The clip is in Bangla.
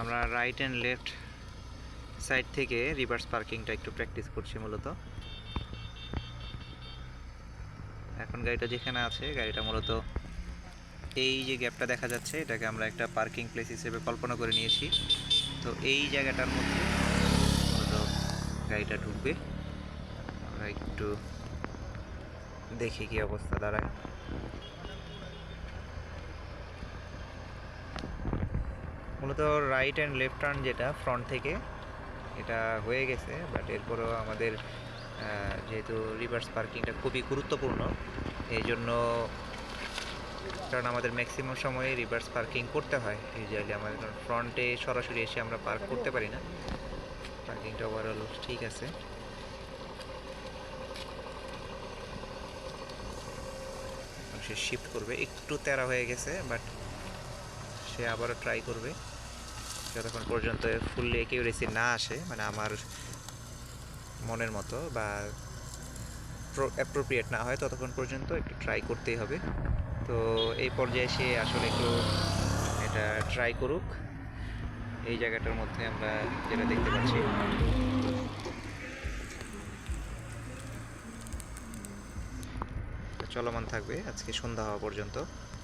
আমরা রাইট অ্যান্ড লেফট সাইড থেকে রিভার্স পার্কিংটা একটু প্র্যাকটিস করছি মূলত। এখন গাড়িটা যেখানে আছে, গাড়িটা মূলত এই যে গ্যাপটা দেখা যাচ্ছে, এটাকে আমরা একটা পার্কিং প্লেস হিসেবে কল্পনা করে নিয়েছি। তো এই জায়গাটার মধ্যে মূলত গাড়িটা ঢুকবে। আমরা একটু দেখি কি অবস্থা দাঁড়ায়। মূলত রাইট অ্যান্ড লেফট টার্ন যেটা ফ্রন্ট থেকে, এটা হয়ে গেছে বাট এরপরেও আমাদের যেহেতু রিভার্স পার্কিংটা খুবই গুরুত্বপূর্ণ এই জন্য কারণ আমাদের ম্যাক্সিমাম সময়ে রিভার্স পার্কিং করতে হয় ইউজুয়ালি আমাদের ফ্রন্টে সরাসরি এসে আমরা পার্ক করতে পারি না পার্কিংটা ওভারঅল ঠিক আছে। সে শিফট করবে, একটু তেরা হয়ে গেছে বাট সে আবারও ট্রাই করবে। যতক্ষণ পর্যন্ত ফুললি একিউরেসি না আসে মানে আমার মনের মতো বা অ্যাপ্রোপ্রিয়েট না হয়, ততক্ষণ পর্যন্ত একটু ট্রাই করতেই হবে। তো এই পর্যায়ে সে আসলে একটু এটা ট্রাই করুক। এই জায়গাটার মধ্যে আমরা যেটা দেখতে পাচ্ছি। চলমান থাকবে আজকে সন্ধ্যা হওয়া পর্যন্ত।